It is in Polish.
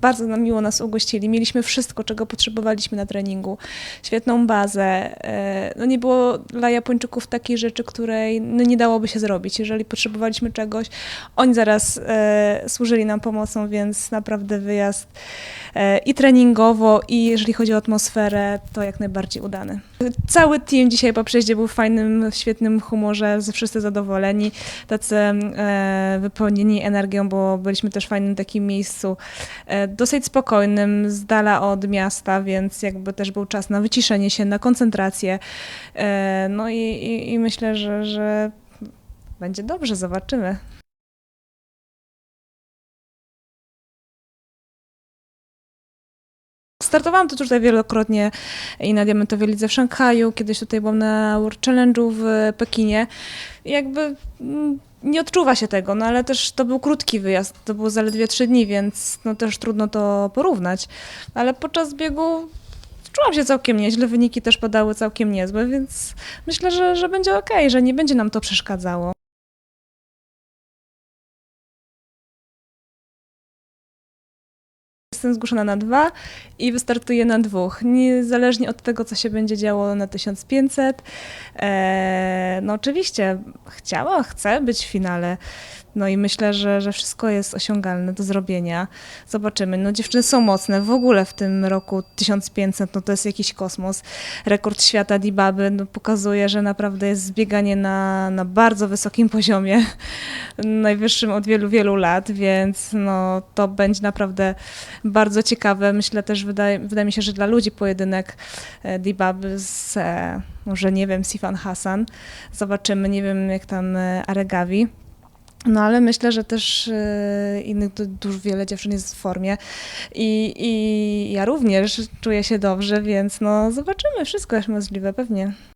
bardzo nam miło nas ugościli. Mieliśmy wszystko, czego potrzebowaliśmy na treningu. Świetną bazę. e, No nie było dla Japończyków takiej rzeczy, której no nie dałoby się zrobić. Jeżeli potrzebowaliśmy czegoś, oni zaraz e, służyli nam pomocą, więc naprawdę wyjazd i treningowo, i jeżeli chodzi o atmosferę, to jak najbardziej udany. Cały team dzisiaj po przyjeździe był w fajnym, świetnym humorze, wszyscy zadowoleni, tacy e, wypełnieni energią, bo byliśmy też w fajnym takim miejscu, e, dosyć spokojnym, z dala od miasta, więc jakby też był czas na wyciszenie się, na koncentrację. E, no i, i, i myślę, że, że będzie dobrze, zobaczymy. Startowałam to tutaj wielokrotnie i na Diamentowej Lidze w Szanghaju, kiedyś tutaj byłam na World Challenge'u w Pekinie. Jakby mm, nie odczuwa się tego, no ale też to był krótki wyjazd, to było zaledwie trzy dni, więc no też trudno to porównać. Ale podczas biegu czułam się całkiem nieźle, wyniki też padały całkiem niezłe, więc myślę, że, że będzie ok, że nie będzie nam to przeszkadzało. Jestem zgłoszona na dwa i wystartuję na dwóch. Niezależnie od tego, co się będzie działo na 1500. E, no oczywiście chciała, chcę być w finale. No i myślę, że, że wszystko jest osiągalne do zrobienia. Zobaczymy. No dziewczyny są mocne. W ogóle w tym roku 1500 no to jest jakiś kosmos. Rekord świata Dibaby no, pokazuje, że naprawdę jest zbieganie na, na bardzo wysokim poziomie. Najwyższym od wielu, wielu lat, więc no, to będzie naprawdę bardzo ciekawe. Myślę też, wydaje, wydaje mi się, że dla ludzi pojedynek e, Dibaby z, e, może nie wiem, Sifan Hassan. Zobaczymy, nie wiem jak tam e, Aregawi. No ale myślę, że też e, innych du- dużo wiele dziewczyn jest w formie I, i ja również czuję się dobrze, więc no zobaczymy, wszystko jest możliwe pewnie.